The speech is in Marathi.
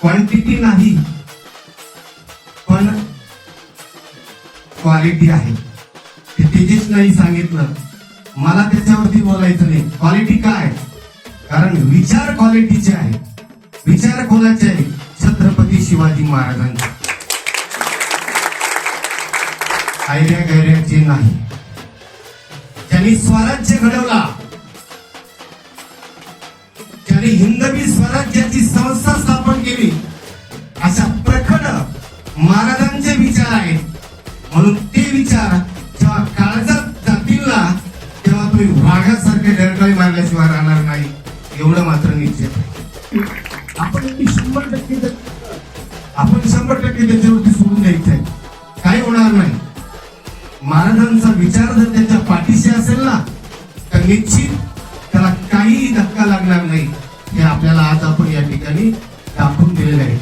क्वांटिटी नाही. पण क्वालिटी आहे. ते तेजस नाही सांगितलं. मला त्याच्यावरती बोलायचं नाही. क्वालिटी काय? कारण विचार क्वालिटीचे आहे. विचार कोणाचे आहे? छत्रपती शिवाजी महाराजांचे. आयऱ्या गैऱ्याचे नाही. त्यांनी स्वराज्य घडवला. त्यांनी हिंदवी स्वराज्य महाराजांचे विचार आहेत. म्हणून ते विचार जेव्हा काळजात जातील ना तेव्हा तुम्ही वाघासारखे डरकाळी मारल्याशिवाय राहणार नाही. एवढं मात्र निश्चित आहे. आपण ती शंभर टक्के आपण शंभर टक्के त्याच्यावरती सोडून द्यायचं आहे. काही होणार नाही. महाराजांचा विचार जर त्यांच्या पाठीशी असेल ना तर निश्चित त्याला काहीही धक्का लागणार नाही. हे आपल्याला आज आपण या ठिकाणी दाखवून दिलेलं आहे.